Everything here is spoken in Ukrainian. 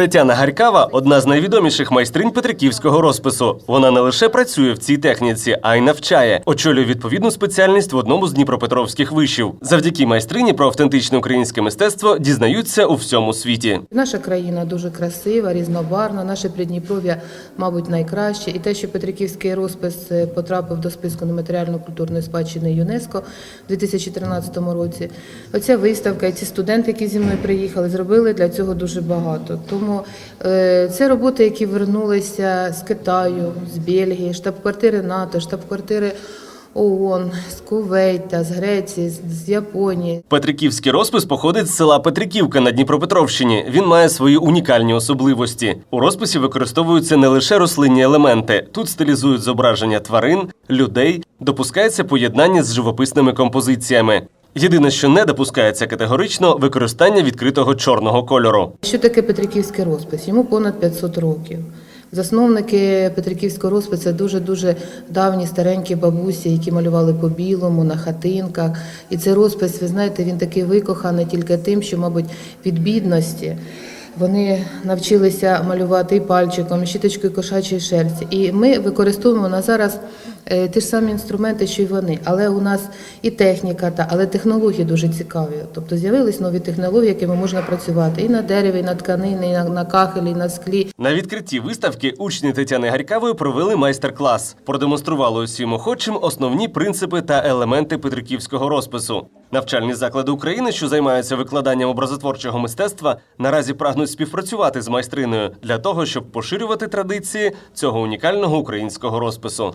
Тетяна Гарькава одна з найвідоміших майстринь петриківського розпису. Вона не лише працює в цій техніці, а й навчає. Очолює відповідну спеціальність в одному з дніпропетровських вишів. Завдяки майстрині про автентичне українське мистецтво дізнаються у всьому світі. Наша країна дуже красива, різнобарвна, наше Придніпров'я, мабуть, найкраще. І те, що Петриківський розпис е, потрапив до списку нематеріально-культурної спадщини ЮНЕСКо в 2013 році. Оця виставка і ці студенти, які зі мною приїхали, зробили для цього дуже багато. Тому е, це роботи, які вернулися з Китаю, з Бельгії, штаб-квартири НАТО, штаб-квартири ООН, з Кувейта, з Греції, з Японії. Петриківський розпис походить з села Петриківка на Дніпропетровщині. Він має свої унікальні особливості. У розписі використовуються не лише рослинні елементи. Тут стилізують зображення тварин, людей, допускається поєднання з живописними композиціями. Єдине, що не допускається категорично, використання відкритого чорного кольору. Що таке Петриківський розпис? Йому понад 500 років. Засновники Петриківського розпису це дуже-дуже давні старенькі бабусі, які малювали по білому, на хатинках. І цей розпис, ви знаєте, він такий викоханий тільки тим, що, мабуть, від бідності. Вони навчилися малювати і пальчиком, і щіточкою кошачої шерсті. І ми використовуємо на зараз ті ж самі інструменти, що й вони. Але у нас і техніка, та але технології дуже цікаві. Тобто з'явились нові технології, якими можна працювати і на дереві, і на тканині, і на, на кахелі, і на склі. На відкритті виставки учні Тетяни Гарькавої провели майстер-клас, продемонстрували усім охочим основні принципи та елементи петриківського розпису. Навчальні заклади України, що займаються викладанням образотворчого мистецтва, наразі прагнуть співпрацювати з майстриною для того, щоб поширювати традиції цього унікального українського розпису.